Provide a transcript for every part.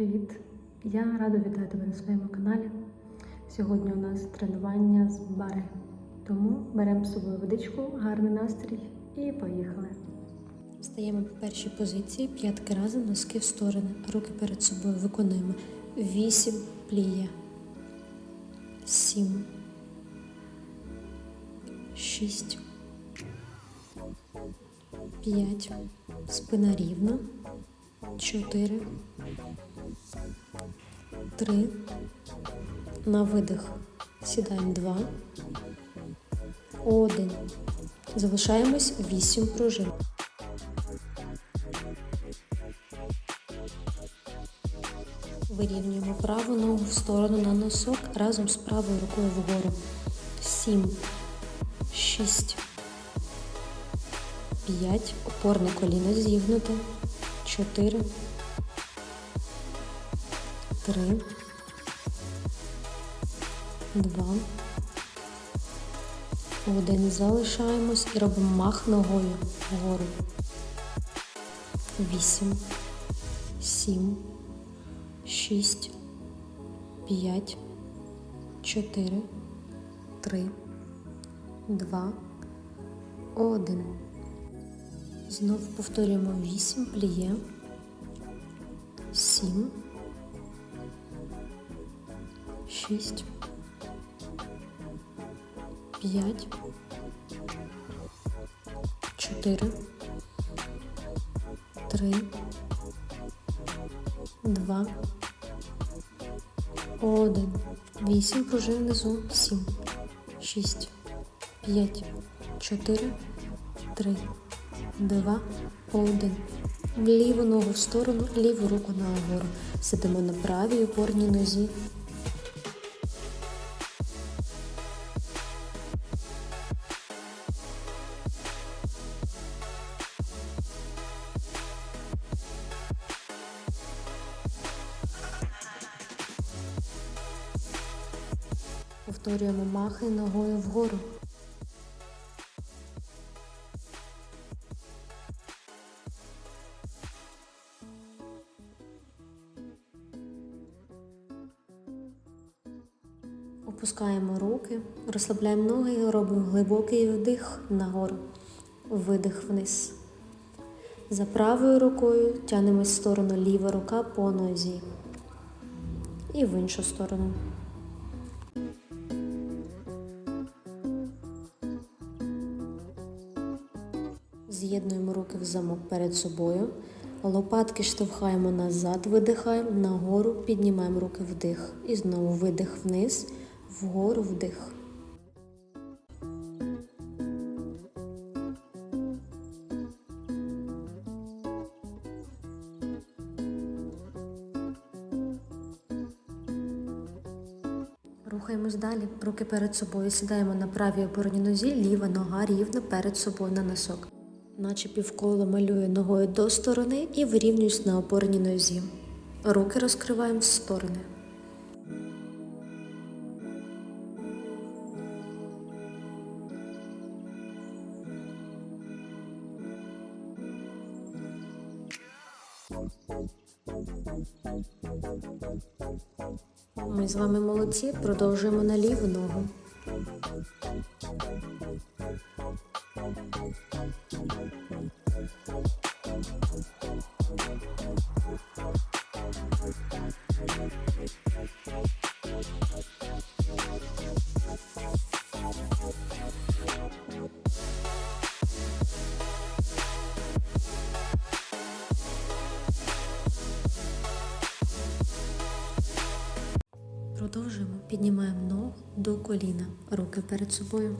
Привіт! Я рада вітати тебе на своєму каналі. Сьогодні у нас тренування з бари. Тому беремо з собою водичку, гарний настрій і поїхали. Стаємо по першій позиції, п'ятки разом, носки в сторони, руки перед собою виконуємо 8 пліє. 7 6 5 спина рівна 4 3 на видих. Сідаємо 2 1 залишаємось 8 пружин. Вирівнюємо праву ногу в сторону на носок разом з правою рукою вгору. 7, 6, 5, опорне коліно зігнуте, 4, 3, 2, 1. Залишаємось і робимо мах ногою вгору. 8, 7, 6, 5, 4, 3, 2, 1. Знову повторюємо. 8 пліє, 7, 6, 5, 4, 3, 2, 1. 8 пружин внизу. 7, 6, 5, 4, 3, 2, 1. Ліву ногу в сторону, ліву руку нагору. Сидимо на правій опорній нозі. Повторюємо махи ногою вгору. Опускаємо руки, розслабляємо ноги і робимо глибокий вдих нагору, видих вниз. За правою рукою тянемось в сторону ліва рука по нозі. І в іншу сторону. З'єднуємо руки в замок перед собою. Лопатки штовхаємо назад, видихаємо, нагору піднімаємо руки вдих. І знову видих вниз, вгору вдих. Рухаємось далі. Руки перед собою. Сідаємо на правій опорній нозі, ліва нога рівно перед собою на носок. Наче півколо малюю ногою до сторони і вирівнююсь на опорній нозі. Руки розкриваємо в сторони. Ми з вами молодці, продовжуємо на ліву ногу. До коліна, руки перед собою.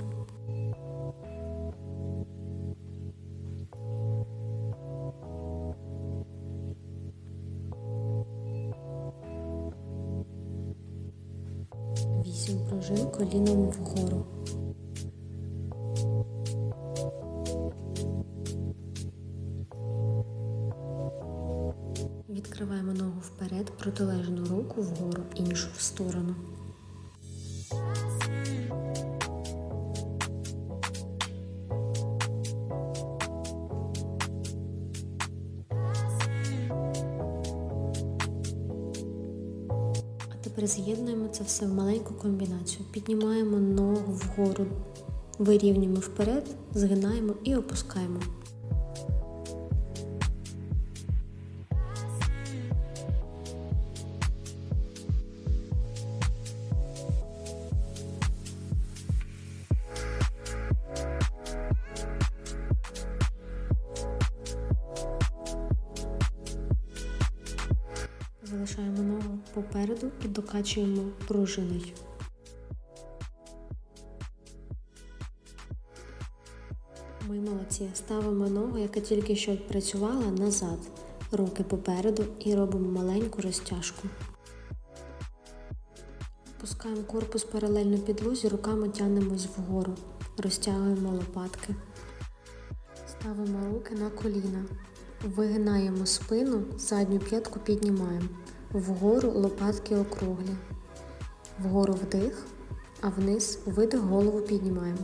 Вісім пружин коліном вгору. Відкриваємо ногу вперед, протилежну руку вгору, іншу в сторону. З'єднуємо це все в маленьку комбінацію. Піднімаємо ногу вгору, вирівнюємо вперед, згинаємо і опускаємо. Залишаємо попереду і докачуємо пружиною. Ми молодці. Ставимо ногу, яка тільки що працювала, назад. Руки попереду і робимо маленьку розтяжку. Пускаємо корпус паралельно підлозі, руками тягнемось вгору. Розтягуємо лопатки. Ставимо руки на коліна. Вигинаємо спину, задню п'ятку піднімаємо. Вгору лопатки округлі. Вгору вдих, а вниз видих голову піднімаємо.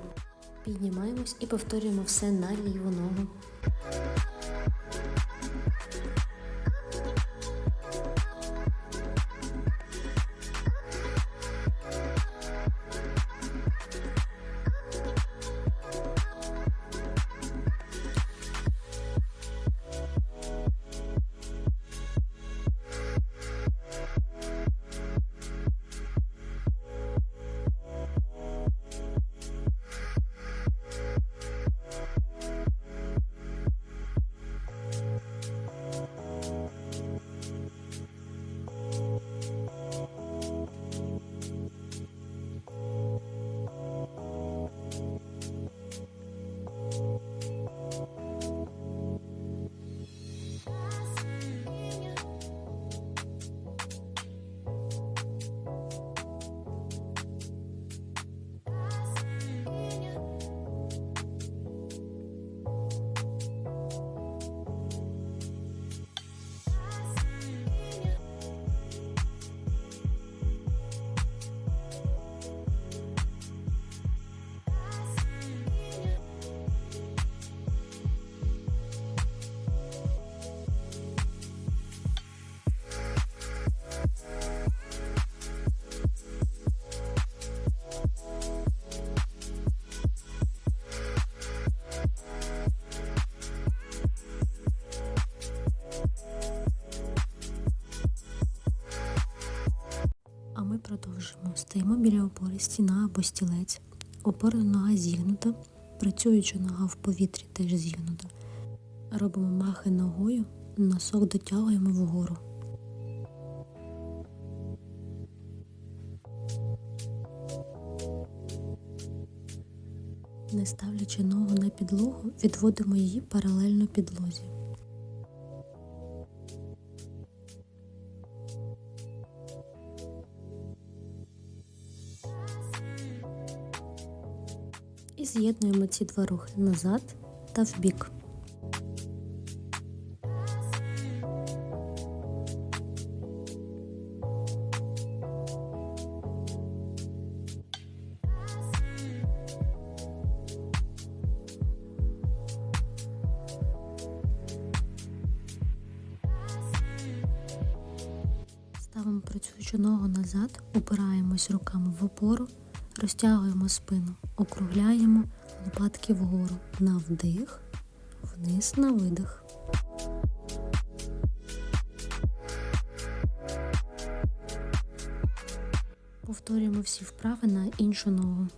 Піднімаємось і повторюємо все на ліву ногу. Стіна або стілець. Опора нога зігнута, працююча нога в повітрі теж зігнута. Робимо махи ногою, носок дотягуємо вгору. Не ставлячи ногу на підлогу, відводимо її паралельно підлозі. З'єднуємо ці два рухи назад та вбік. Ставимо працюючу ногу назад, опираємось руками в опору, розтягуємо спину, округляємо лопатки вгору на вдих, вниз на видих. Повторюємо всі вправи на іншу ногу.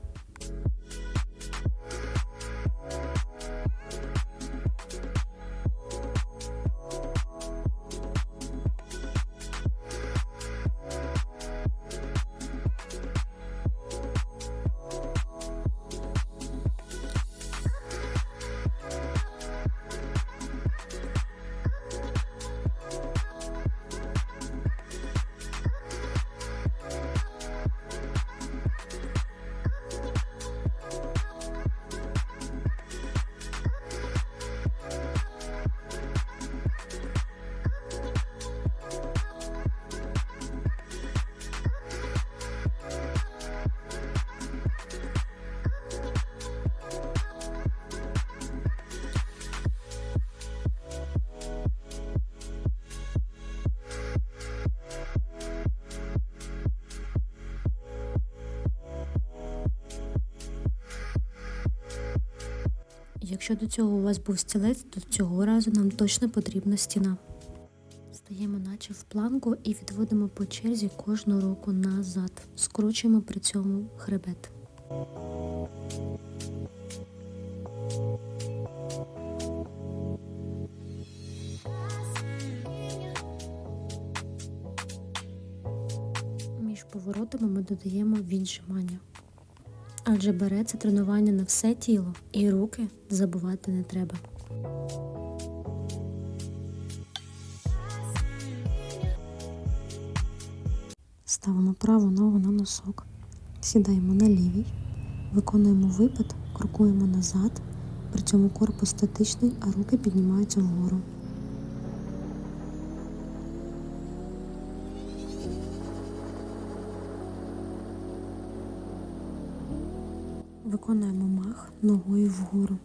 Якщо до цього у вас був стілець, то цього разу нам точно потрібна стіна. Стаємо наче в планку і відводимо по черзі кожну руку назад. Скручуємо при цьому хребет. Між поворотами ми додаємо віджимання. Адже береться тренування на все тіло і руки забувати не треба. Ставимо праву ногу на носок, сідаємо на лівій, виконуємо випад, крокуємо назад, при цьому корпус статичний, а руки піднімаються вгору. Виконуємо мах ногою вгору.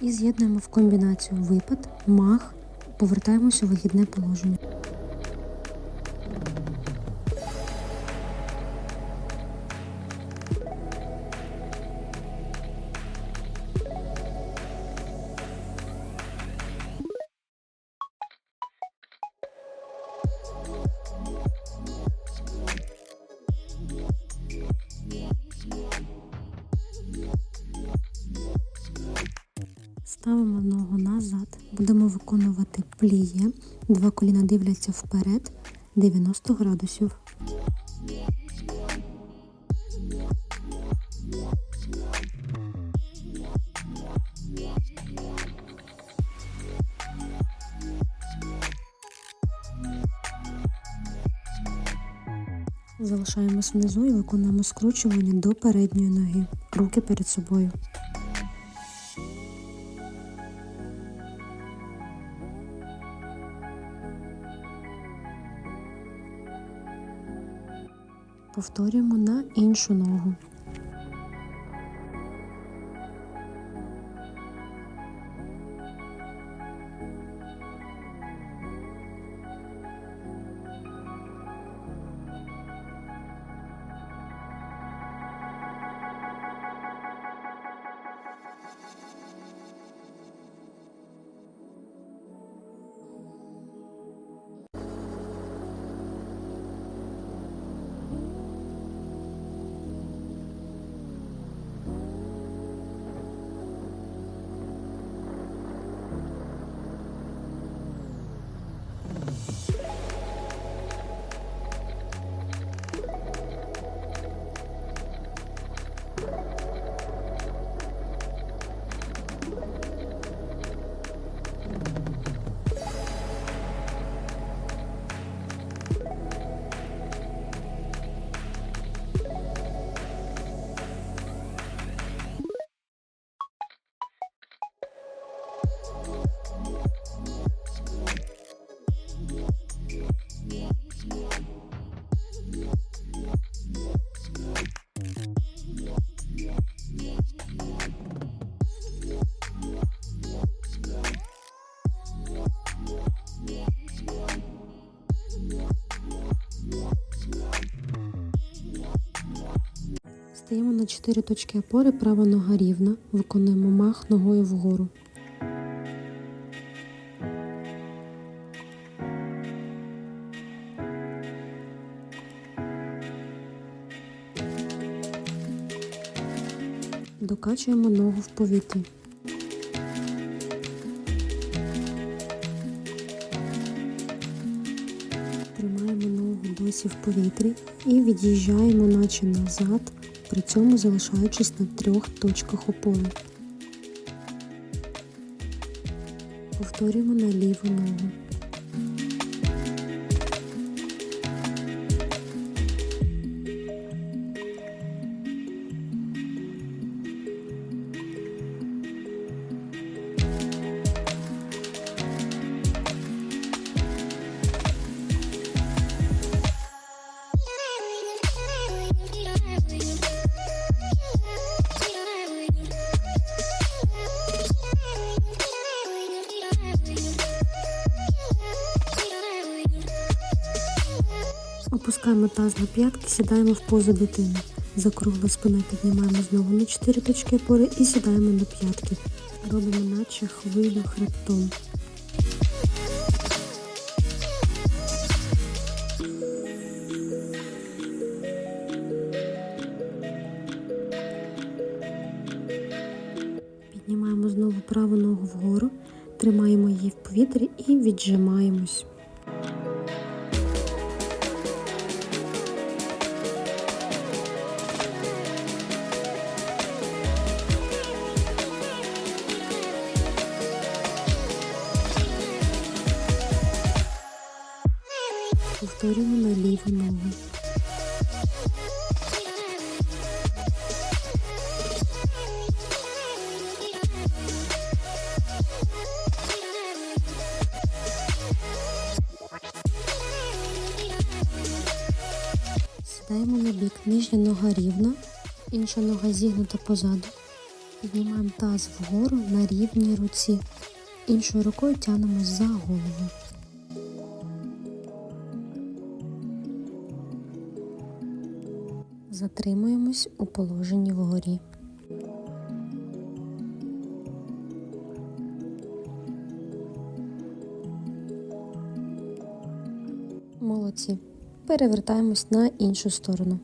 І з'єднуємо в комбінацію випад, мах, повертаємося у вихідне положення. Ставимо ногу назад, будемо виконувати пліє. Два коліна дивляться вперед 90 градусів. Залишаємось внизу і виконуємо скручування до передньої ноги. Руки перед собою. Повторюємо на іншу ногу. Yeah. Стаємо на 4 точки опори, права нога рівна, виконуємо мах ногою вгору. Докачуємо ногу в повітрі. Тримаємо ногу досі в повітрі і від'їжджаємо наче назад, при цьому залишаючись на трьох точках опори. Повторюємо на ліву ногу. Опускаємо таз на п'ятки, сідаємо в позу дитини. Закругла спина піднімаємо знову на 4 точки опори і сідаємо на п'ятки. Робимо наче хвилю хребтом. Піднімаємо знову праву ногу вгору, тримаємо її в повітрі і віджимаємось. Повторюємо на ліву ногу. Сідаємо на бік, нижня нога рівна, інша нога зігнута позаду. Піднімаємо таз вгору на рівній руці. Іншою рукою тягнемо за голову. Затримуємось у положенні вгорі. Молодці. Перевертаємось на іншу сторону.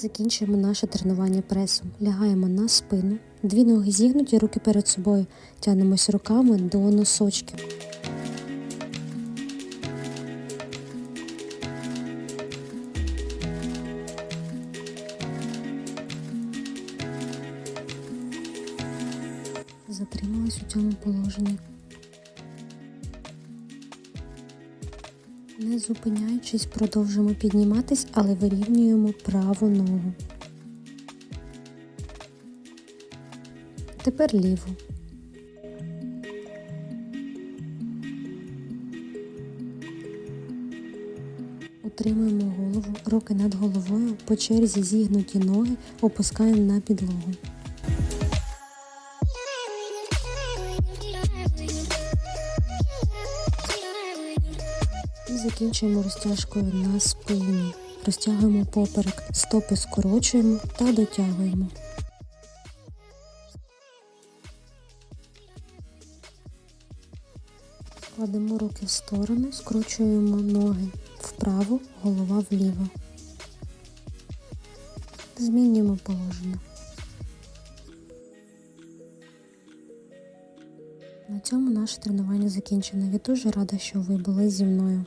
Закінчуємо наше тренування пресом. Лягаємо на спину, дві ноги зігнуті, руки перед собою. Тягнемось руками до носочків. Затримались у цьому положенні. Не зупиняючись, продовжуємо підніматись, але вирівнюємо праву ногу. Тепер ліву. Утримуємо голову, руки над головою, по черзі зігнуті ноги опускаємо на підлогу. Закінчуємо розтяжкою на спині. Розтягуємо поперек, стопи скорочуємо та дотягуємо. Кладемо руки в сторони, скручуємо ноги вправо, голова вліво. Змінюємо положення. На цьому наше тренування закінчено. Я дуже рада, що ви були зі мною.